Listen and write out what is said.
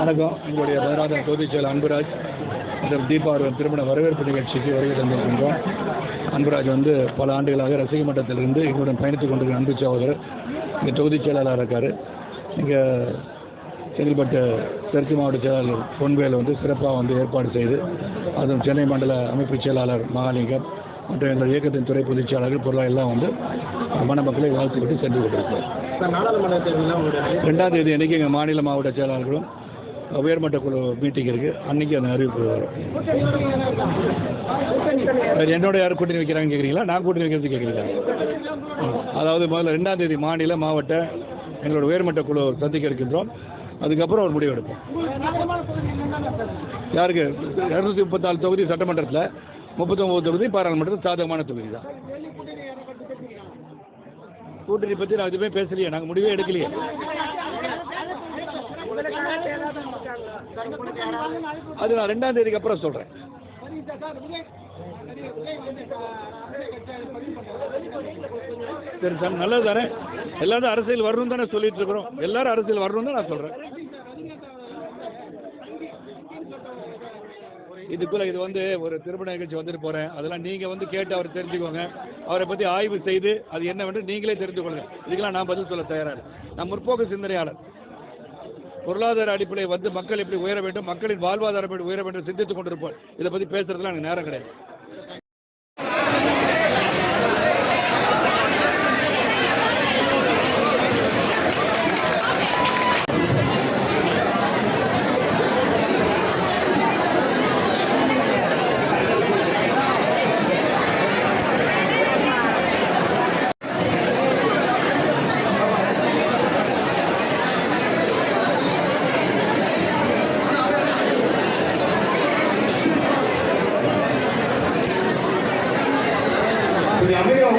வணக்கம் எங்களுடைய பதினாறாம் தொகுதிச் செயலர் அன்புராஜ் மற்றும் தீபா அவர்கள் திருமண வரவேற்பு நிகழ்ச்சிக்கு வருகை தந்திருக்கின்றோம் அன்புராஜ் வந்து பல ஆண்டுகளாக ரசிக மன்றத்திலிருந்து எங்களுடன் பயணித்துக் கொண்டிருக்கிற அன்பு சகோதரர் இங்கே தொகுதிச் செயலாளராக இருக்கார். இங்கே செங்கல்பட்டு தெற்கு மாவட்ட செயலாளர் பொன்வேல் வந்து சிறப்பாக வந்து ஏற்பாடு செய்து அதுவும் சென்னை மண்டல அமைப்பு செயலாளர் மகாலிங்கம் மற்றும் எங்கள் இயக்கத்தின் துறை பொதுச் செயலாளர்கள் பொருளாக எல்லாம் வந்து மணமக்களை வாழ்த்துக்கிட்டு சென்று கொண்டிருக்கிறோம் ரெண்டாம் தேதி அன்னைக்கு எங்கள் மாநில மாவட்ட செயலாளர்களும் உயர்மட்ட குழு மீட்டிங் இருக்குது அன்றைக்கி அந்த அறிவிப்பு வரும். என்னோட யார் கூட்டணி வைக்கிறாங்கன்னு கேட்குறீங்களா நான் கூட்டணி வைக்கிறது கேட்குறீங்களா அதாவது முதல்ல ரெண்டாம் தேதி மாநில மாவட்ட எங்களோட உயர்மட்ட குழு சந்திக்க இருக்கின்றோம். அதுக்கப்புறம் ஒரு முடிவு எடுப்போம். யாருக்கு? இரநூத்தி முப்பத்தாலு தொகுதி சட்டமன்றத்தில் முப்பத்தொம்பது தொகுதி பாராளுமன்றத்தில் சாதகமான தொகுதி தான் கூட்டணி பற்றி நான் எதுவுமே பேசலையே. நாங்கள் முடிவே எடுக்கலையே. அது நான் ரெண்டாம் தேதிக்கு அப்புறம் சொல்கிறேன் சரி சார் நல்லது தானே? எல்லாரும் அரசியல் வரணும் தானே சொல்லிட்டு இருக்கிறோம். எல்லாரும் அரசியல் வரணும் தான் நான் சொல்கிறேன் இதுக்குள்ள இது வந்து ஒரு திருமண நிகழ்ச்சி வந்துட்டு போகிறேன் அதெல்லாம் நீங்கள் வந்து கேட்டு அவர் தெரிஞ்சுக்கோங்க. அவரை பற்றி ஆய்வு செய்து அது என்னவென்று நீங்களே தெரிஞ்சுக்கொள்ளுங்க இதுக்கெல்லாம் நான் பதில் சொல்ல தயாராக நான் முற்போக்கு சிந்தனையாளர். பொருளாதார அடிப்படை வந்து மக்கள் எப்படி உயர வேண்டும் மக்களின் வாழ்வாதாரம் எப்படி உயர வேண்டும் சிந்தித்துக் கொண்டிருப்போம். இதை பற்றி பேசுறதுலாம் எனக்கு நேரம் கிடையாது. 没有